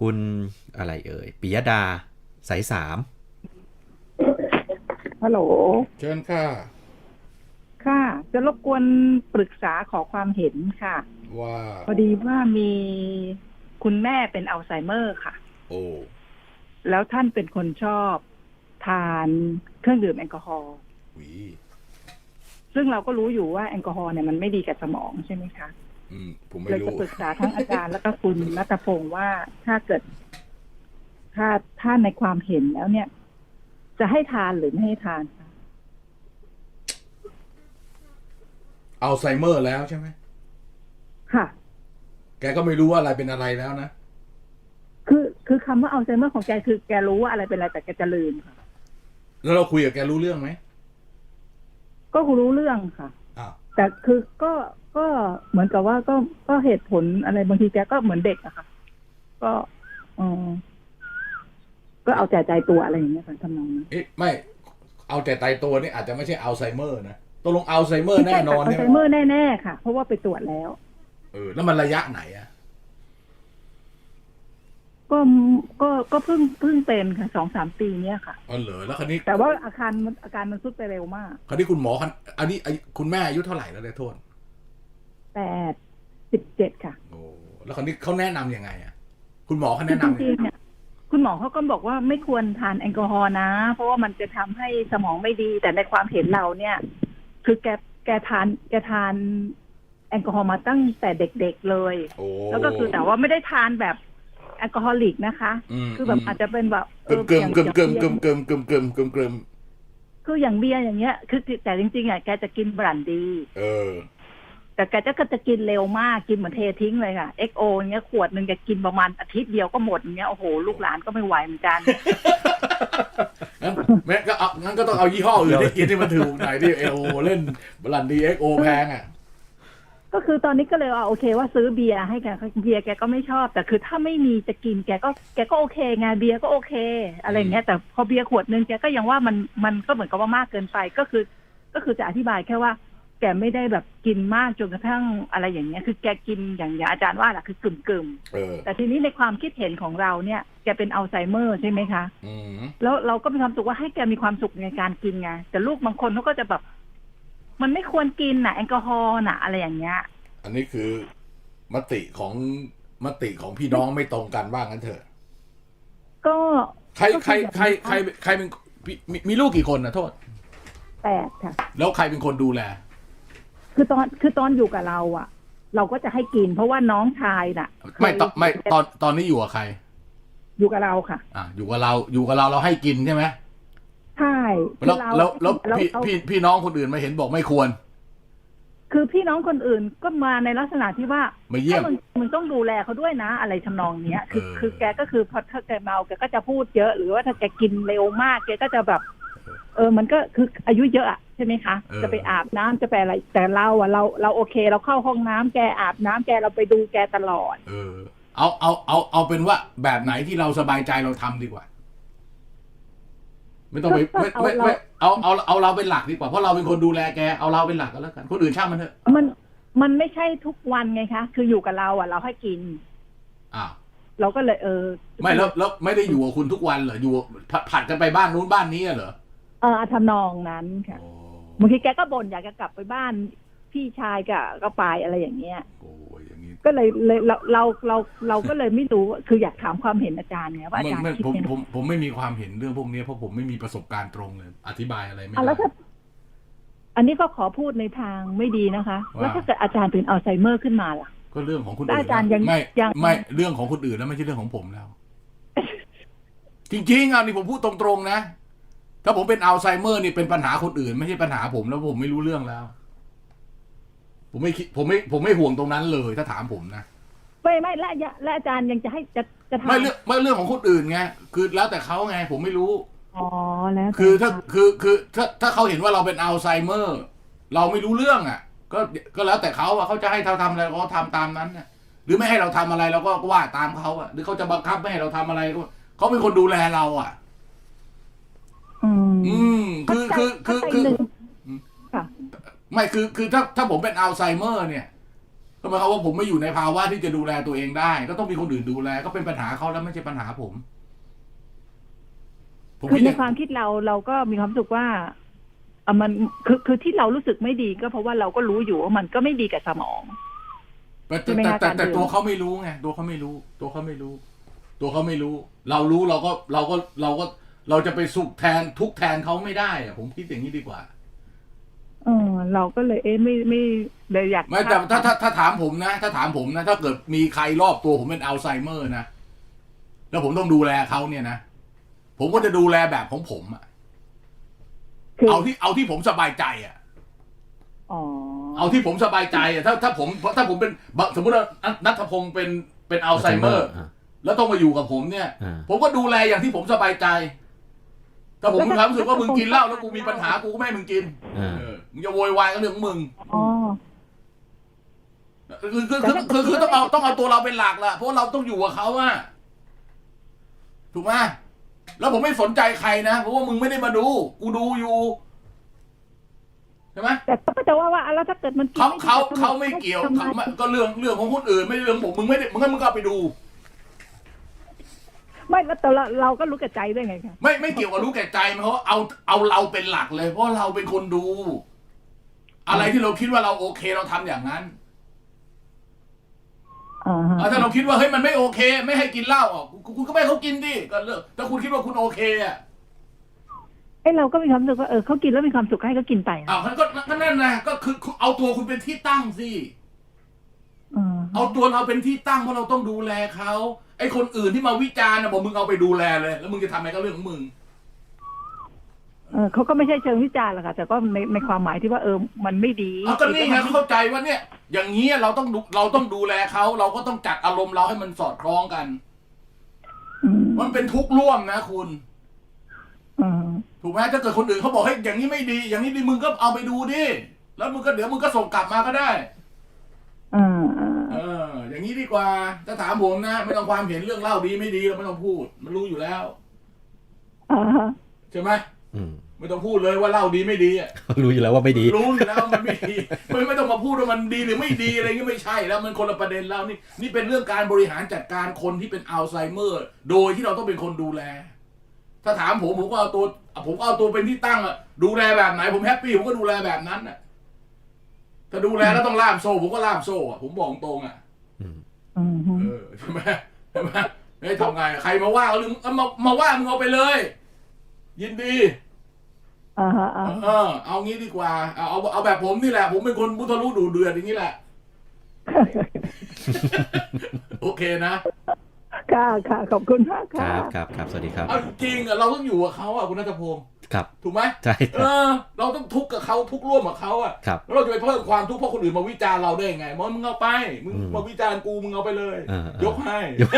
คุณอะไรเอ่ยปิยดาสายสามฮัลโหล เชิญค่ะ ค่ะ จะรบกวนปรึกษาขอความเห็นค่ะ ว่าพอดีว่ามีคุณแม่เป็นอัลไซเมอร์ค่ะ โอ้แล้วท่านเป็นคนชอบทานเครื่องดื่มแอลกอฮอล์หวีซึ่งเราก็รู้อยู่ว่าแอลกอฮอล์เนี่ยมันไม่ดีกับสมองใช่ไหมคะ อืม ผมไม่เลยรู้ จะปรึกษาทั้งอาจารย์แล้วก็คุณรัตพงศ์ว่าถ้าเกิด ถ้าถ้าในความเห็นแล้วเนี่ย จะให้ทานหรือไม่ให้ทานคะอัลไซเมอร์แล้วใช่ไหม ค่ะ แกก็ไม่รู้ว่าอะไรเป็นอะไรแล้วนะ คือคือคำว่าอัลไซเมอร์ของแกคือแกรู้ว่าอะไรเป็นอะไรแต่แกจะลืมค่ะ แล้วเราคุยกับแกรู้เรื่องไหมก็รู้เรื่องค่ะ อ้าว แต่คือก็ ก็เหมือนกับว่าก็ก็เหตุผลอะไรบางทีแกก็เหมือนเด็กอะค่ะ ก็เออก็เอาแต่ใจตัวอะไรอย่างเงี้ยค่ะทำนองนั้นเอ๊ะไม่เอาแต่ไตายตัวนี่อาจจะไม่ใช่อัลไซเมอร์นะตกลงอัลไซเมอร์แน่นอนอัลใช่ไซไหมเมอร์แน่ๆค่ะ เพราะว่าไปตรวจแล้ว เออ แล้วมันระยะไหนอะก็ก็ก็เพิ่งเพิ่งเป็นค่ะสองสามปีเนี้ยค่ะอ๋อเหรอแล้วคราวนี้ แต่ว่าอาการมันอาการมันสุดไปเร็วมากคราวนี้คุณหมอคันอันนี้อายุคุณแม่อายุเท่าไหร่แล้วเนี่ยโทษ แปดสิบเจ็ดค่ะโอ้แล้วคราวนี้เขาแนะนํยังไงอะคุณหมอเขาคือแนะจนำยังริงๆไงเนี่ยคุณหมอเขาก็บอกว่าไม่ควรทานแอลกอฮอล์นะ เพราะว่ามันจะทำให้สมองไม่ดี แต่ในความเห็นเราเนี่ย คือแกแกทานแกทาน แอลกอฮอล์มาตั้งแต่เด็กๆเลยโอ้แล้วก็คือแต่ว่าไม่ได้ทานแบบแอลกอฮอลิกนะคะมคือแบบอาจจะเป็นแบบเกิมเกิมอย่างเกิมเกิมอย่างเกิมเกิมเกิมเกิมเกิมเกิมคืออย่างเบียร์อย่างเงี้ย คือแต่จริงๆอะแกจะกินบรันดี เออ แต่แกจะก็จะกินเร็วมากกินเหมือนเททิ้งเลยค่ะเอ็กโอเงี้ยขวดหนึ่งแกกินประมาณอาทิตย์เดียวก็หมดอย่างเงี้ยโอ้โหลูกหลานก็ไม่ไหวเหมือนกันงั้นแม่ก็เอางั้นก็ต้องเอายี่ห้ออื่นให้กินที่มันถูกหน่อยที่เอโอเล่นบลันดีเอ็กโอแพงอะก็คือตอนนี้ก็เลยว่าโอเคว่าซื้อเบียร์ให้แกเบียร์แกก็ไม่ชอบ แต่คือถ้าไม่มีจะกินแกก็แกก็โอเคไงเบียร์ก็โอเค อะไรอย่างเงี้ยแต่พอเบียร์ขวดนึงแกก็ยังว่ามันมันก็เหมือนกับว่ามากเกินไปก็คือ ก็คือจะอธิบายแค่ว่า แกไม่ได้แบบกินมากจนกระทั่งอะไรอย่างเงี้ย คือแกกินอย่างอย่างอาจารย์ว่าแหละคือกึ่มกึ่มเออๆแต่ทีนี้ในความคิดเห็นของเราเนี่ยแกเป็นอัลไซเมอร์ใช่ไหมคะอืมแล้วเราก็มีความสุขว่าให้แกมีความสุขในการกินไงแต่ลูกบางคนเขาก็จะแบบ มันไม่ควรกินน่ะ แอลกอฮอล์น่ะ อะไรอย่างเงี้ย อันนี้คือมติของมติของพี่น้องไม่ตรงกันว่างั้นเถอะ ก็ใครใครใครใครใครเป็นพี่มีมีลูกกี่คนนะโทษแปดค่ะ แล้วใครเป็นคนดูแล คือตอนคือตอนอยู่กับเราอะเราก็จะให้กิน เพราะว่าน้องชายน่ะไม่ตอนเคยไม่ตอนตอนนี้อยู่กับใคร อยู่กับเราค่ะ อะอยู่กับเราอยู่กับเราเราให้กินใช่ไหมใช่คือแล้วเราแล้วแล้วเราพี่เราพี่พี่น้องคนอื่นมาเห็นบอกไม่ควร คือพี่น้องคนอื่นก็มาในลักษณะที่ว่ามาเยี่ยมถ้ามึงมึงต้องดูแลเขาด้วยนะ อะไรทำนองเนี้ย คือเออคือแกก็คือพอถ้าแกเมาแกก็จะพูดเยอะ หรือว่าถ้าแกกินเร็วมากแกก็จะแบบ เออมันก็คืออายุเยอะอะ ใช่ไหมคะ เออ จะไปอาบน้ำจะไปอะไรแต่เราอะเราเราโอเค เราเข้าห้องน้ำแกอาบน้ำแกเราไปดูแกตลอด เออ เอาเอาเอาเอาเป็นว่าแบบไหนที่เราสบายใจเราทำดีกว่า ไม่ต้องไปก็ไม่เอาไม่เราไม่เอาเอาเอาเราเป็นหลักดีกว่าเพราะเราเป็นคนดูแลแกเอาเราเป็นหลักก็แล้วกันคนอื่นช่างมันเถอะมันมันไม่ใช่ทุกวันไงคะ คืออยู่กับเราอะเราให้กิน อ้าวเราก็เลยเออไม่แล้วแล้วไม่ได้อยู่กับคุณทุกวันเหรออยู่ผัดผัดกันไปบ้านนู้นบ้านนี้อะเหรอเออทำนองนั้นค่ะ โอ้ บางทีแกก็บ่นอยากจะกลับไปบ้านพี่ชายกับก็ไปอะไรอย่างเงี้ยโอ้ยอย่างนี้ก็เลยเลยเราเราเราเราก็เลยไม่รู้คืออยากถามความเห็นอาจารย์ไงว่าอาไม่จารย์ไม่คิดผมยังไงผมผมไม่มีความเห็นเรื่องพวกนี้เพราะผมไม่มีประสบการณ์ตรงเลยอธิบายอะไรไม่อะได้แล้วถ้าอันนี้ก็ขอพูดในทางไม่ดีนะคะ ว่า แล้วถ้าเกิดอาจารย์เป็นอัลไซเมอร์ขึ้นมาล่ะ ก็เรื่องของคนแล้วอื่นอาจารย์ยังไม่ยัง ไม่เรื่องของคนอื่นแล้วไม่ใช่เรื่องของผมแล้ว จริงๆอะนี่ผมพูดตรงๆนะ ถ้าผมเป็นอัลไซเมอร์นี่เป็นปัญหาคนอื่น ไม่ใช่ปัญหาผมแล้วผมไม่รู้เรื่องแล้ว ผมไม่คิดผมไม่ผมไม่ห่วงตรงนั้นเลย ถ้าถามผมนะไม่ไม่และและอาจารย์ยังจะให้จะจะทำไม่เรื่องไม่เรื่องของคนอื่นไงคือแล้วแต่เขาไง ผมไม่รู้อ๋อแล้วแต่คือถ้าคือคือถ้าถ้าเขาเห็นว่าเราเป็นอัลไซเมอร์ เราไม่รู้เรื่องอะ ก็ก็แล้วแต่เขาอะเขาจะให้เราทำอะไรเราก็ทำตามนั้นน่ะหรือไม่ให้เราทำอะไรเราก็ว่าตามเขาอะหรือเขาจะบังคับไม่ให้เราทำอะไรก็เขาเป็นคนดูแลเราอะ อืมอืมคือคือคือคือเข้าใจหนึ่งอืมค่ะ ไม่คือคือถ้าถ้าผมเป็นอัลไซเมอร์ เนี่ยก็หมายความว่าผมไม่อยู่ในภาวะที่จะดูแลตัวเองได้ ก็ต้องมีคนอื่นดูแล ก็เป็นปัญหาเขาแล้วไม่ใช่ปัญหาผมผมคือคิดในอย่างความคิดเราเราก็มีความรู้สึกว่าเอะมันคือคือที่เรารู้สึกไม่ดีก็เพราะว่าเราก็รู้อยู่ว่ามันก็ไม่ดีกับสมองแต่ใช่ไหมแต่คะแต่การแต่ดื่มตัวเขาไม่รู้ไงตัวเขาไม่รู้ ตัวเขาไม่รู้ ตัวเขาไม่รู้ เรารู้เราก็เราก็เราก็ เราจะไปสุขแทนทุกข์แทนเขาไม่ได้อะผมคิดอย่างนี้ดีกว่า เออเราก็เลยเอ๊ะไม่ไม่เลยอยากไม่แต่ถ้าถ้าถ้าถามผมนะ ถ้าถามผมนะ ถ้าเกิดมีใครรอบตัวผมเป็นอัลไซเมอร์นะ แล้วผมต้องดูแลเขาเนี่ยนะ ผมก็จะดูแลแบบของผมอะคือเอาที่เอาที่ผมสบายใจอะอ๋อเอาที่ผมสบายใจอะถ้าถ้าผมถ้าผมเป็นสมมติว่านัทพงศ์เป็นเป็นอัลไซเมอร์าแล้วต้องมาอยู่กับผมเนี่ยอ่าผมก็ดูแลอย่างที่ผมสบายใจ ถ้าผมมีความรู้สึกว่ามึงกินเหล้าแล้วกูมีปัญหากูก็ไม่ให้มึงกินอ่า เออมึงจะโวยวายก็เรื่องของมึง อ๋อ คือคือคือคือคือต้องเอาต้องเอาตัวเราเป็นหลักละเพราะว่าเราต้องอยู่กับเขาอะถูกไหมแล้วผมไม่สนใจใครนะเพราะว่ามึงไม่ได้มาดู กูดูอยู่ใช่ไหมแต่ก็จะว่าว่าอะแล้วถ้าเกิดมันกินเขาเขาด้เขาไม่เกี่ยวทำไมเขาไม่ก็เรื่องเรื่องของคนอื่น ไม่ใช่เรื่องผมมึงไม่ได้มึงก็มึงก็เอาไปดู ไม่แล้วแต่เราเราก็รู้กับใจด้วยไงคะไม่ไม่เกี่ยวกับรู้แก่ใจเพราะว่าเอาเอาเราเป็นหลักเลย เพราะเราเป็นคนดู อะไรที่เราคิดว่าเราโอเคเราทำอย่างนั้นอ่าฮะอะถ้าเราคิดว่าเฮ้ยมันไม่โอเค ไม่ให้กินเหล้าอะคุณคุณก็ไม่ให้เขากินดิก็เลิกถ้าคุณคิดว่าคุณโอเคอะเอ้เราก็มีความรู้สึกว่าเออเขากินแล้วมีความสุขให้เขากินไปอะอ้าวก็ก็นั่นนะก็คือเอาตัวคุณเป็นที่ตั้งสิอืม เอาตัวเราเป็นที่ตั้งเพราะเราต้องดูแลเขาไอ้คนอื่นที่มาวิจารณ์นะบอกมึงเอาไปดูแลเลย แล้วมึงจะทำอะไรก็เรื่องของมึง เออเขาก็ไม่ใช่เชิงวิจารณ์หรอกค่ะ แต่ก็ในในความหมายที่ว่าเออมันไม่ดีเอาก็นี่ไงเข้าใจว่าเนี่ย อย่างนี้เราต้องดูเราต้องดูแลเขาเราก็ต้องจัดอารมณ์เราให้มันสอดคล้องกัน อืมมันเป็นทุกข์ร่วมนะคุณอืมถูกไหมถ้าเกิดคนอื่นเขาบอกให้ยอย่างนี้ไม่ดี อย่างนี้ดีมึงก็เอาไปดูดิแล้วมึงก็เดี๋ยวมึงก็ส่งกลับมาก็ได้อ่าอ่าเอออย่าง นี้ดีกว่า ถ้าถามผมนะ ไม่ต้องความเห็นเรื่องเล่าดีไม่ดีเราไม่ต้องพูด มันรู้อยู่แล้วอ่าฮะใช่ไหมอืมไม่ต้องพูดเลยว่าเล่าดีไม่ดีอะรู้อยู่แล้วว่าไม่ดี รู้อยู่แล้วว่ามันไม่ดีไม่ไม่ต้องมาพูดว่ามันดีหรือไม่ดีอะไรเงี้ยไม่ใช่แล้วมันคนละประเด็นแล้วนี่นี่เป็นเรื่องการบริหารจัดการคนที่เป็นอัลไซเมอร์ โดยที่เราต้องเป็นคนดูแล ถ้าถามผมผมก็เอาตัวผมก็เอาตัวเป็นที่ตั้งอะดูแลแบบไหนผมแฮปปี้ผมก็ดูแลแบบนั้นอะถ้าดูแลแล้วต้องล่ามโซ่ผมก็ล่ามโซ่อะผมบอกตรงอะอืมอืมฮึ เออใช่ไหมใช่ไหมเฮ้ยทำไงใครมาว่าเอาหรือเอามามาว่ามึงเอาไปเลย ยินดี อ่าฮะอ่าเออ เอางี้ดีกว่า เอาเอาเอาแบบผมนี่แหละ ผมเป็นคนมุทะลุดูเดือดอย่างนี้แหละ โอเคนะ ค่ะค่ะขอบคุณมากคค่ะ รับครับครับสวัสดีครับ เอาจริงอะเราต้องอยู่กับเขาอะคุณนัทพงศ์ ครับ ถูกไหมใช่คเอรับ อ เราต้องทุกข์กับเขาทุกข์ร่วมกับเขาอะครับแล้วเราจะไปเพิ่มความทุกข์เพราะคนอื่นมาวิจารณ์เราได้ยังไงมอนมึงเอาไปมึงอืมมาวิจารณ์กูมึงเอาไปเลย เออเออยกให้ ยก